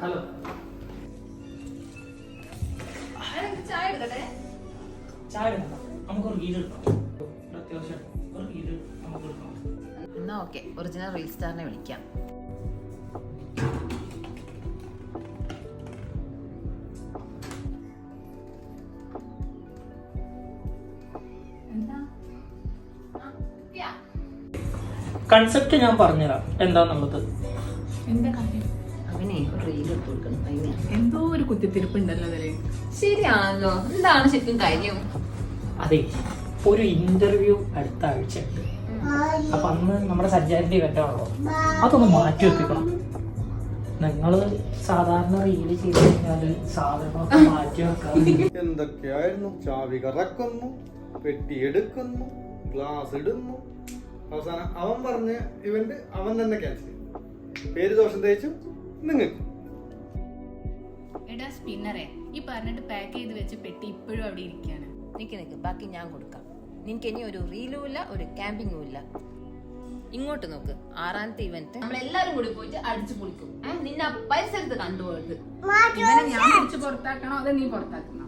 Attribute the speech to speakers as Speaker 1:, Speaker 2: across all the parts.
Speaker 1: Hello.
Speaker 2: ചായ എടുക്കട്ടെ?
Speaker 1: ചായ എടുക്കാം. നമുക്കൊരു റീൽ എടുക്കാം. ഒരു അത്യാവശ്യം ഒരു റീൽ നമുക്ക് എടുക്കാം.
Speaker 2: എന്നാ ഓക്കെ. ഒറിജിനൽ റീൽ സ്റ്റാറിനെ വിളിക്കാം.
Speaker 1: കൺസെപ്റ്റ് ഞാൻ പറഞ്ഞുതരാം. എന്താന്നുള്ളത്?
Speaker 3: എന്താ കാര്യം?
Speaker 2: അവനെ ഒരു റീൽ ഇട്ട് കൊടുക്കണം. അതിനെ
Speaker 3: എന്തോ ഒരു കുത്തിത്തിരിപ്പുണ്ടല്ലോ അതിൽ.
Speaker 2: ശരിയാണല്ലോ. എന്താണ് ശരിക്കും കാര്യം?
Speaker 1: അതെ. ഒരു ഇന്റർവ്യൂ അടുത്ത ആഴ്ച ഉണ്ട് അപ്പൊ അന്ന് നമ്മുടെ സഞ്ചാരിന്റെ ഇവന്റാണല്ലോ അതൊന്ന് മാറ്റി വെപ്പിക്കണം. നിങ്ങൾ സാധാരണ റീൽ ചെയ്ത് കഴിഞ്ഞാൽ സാധനങ്ങളൊക്കെ മാറ്റി വെക്കാം
Speaker 4: എന്തൊക്കെയായിരുന്നു? ചാവി കറക്കുന്നു പെട്ടി എടുക്കുന്നു ഗ്ലാസ് ഇടുന്നു. അവസാനം അവൻ പറഞ്ഞ് ഇവന്റ് അവൻ തന്നെ ക്യാൻസൽ പേര് ദോഷം തേച്ചു. നിങ്ങൾക്ക്.
Speaker 3: എടാ സ്പിന്നറെ ഈ പറഞ്ഞിട്ട് പാക്ക് ചെയ്ത് വെച്ച് പെട്ടി ഇപ്പോഴും അവിടെ ഇരിക്കുകയാണ്
Speaker 2: നിക്ക് നിക്ക് ബാക്കി ഞാൻ കൊടുക്കാം. നിനക്ക് ഇനി ഒരു റീലും ഇല്ല ഒരു ക്യാമ്പിങ്ങും ഇല്ല. ഇങ്ങോട്ട് നോക്ക് ആറാമത്തെ ഇവന്റ് നമ്മളെല്ലാരും കൂടി പോയിട്ട് അടിച്ചു പൊളിക്കും? നിന്നെ ആ പരിസരത്ത് കണ്ടുപോയത്
Speaker 3: ഇവനെ ഞാൻ തിരിച്ച് പുറത്താക്കണോ അതോ നീ പുറത്താക്കണോ?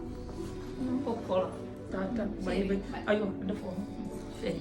Speaker 1: പൊക്കോളാം. Tata bye bye. അയ്യോ എന്റെ ഫോൺ
Speaker 2: ശരി.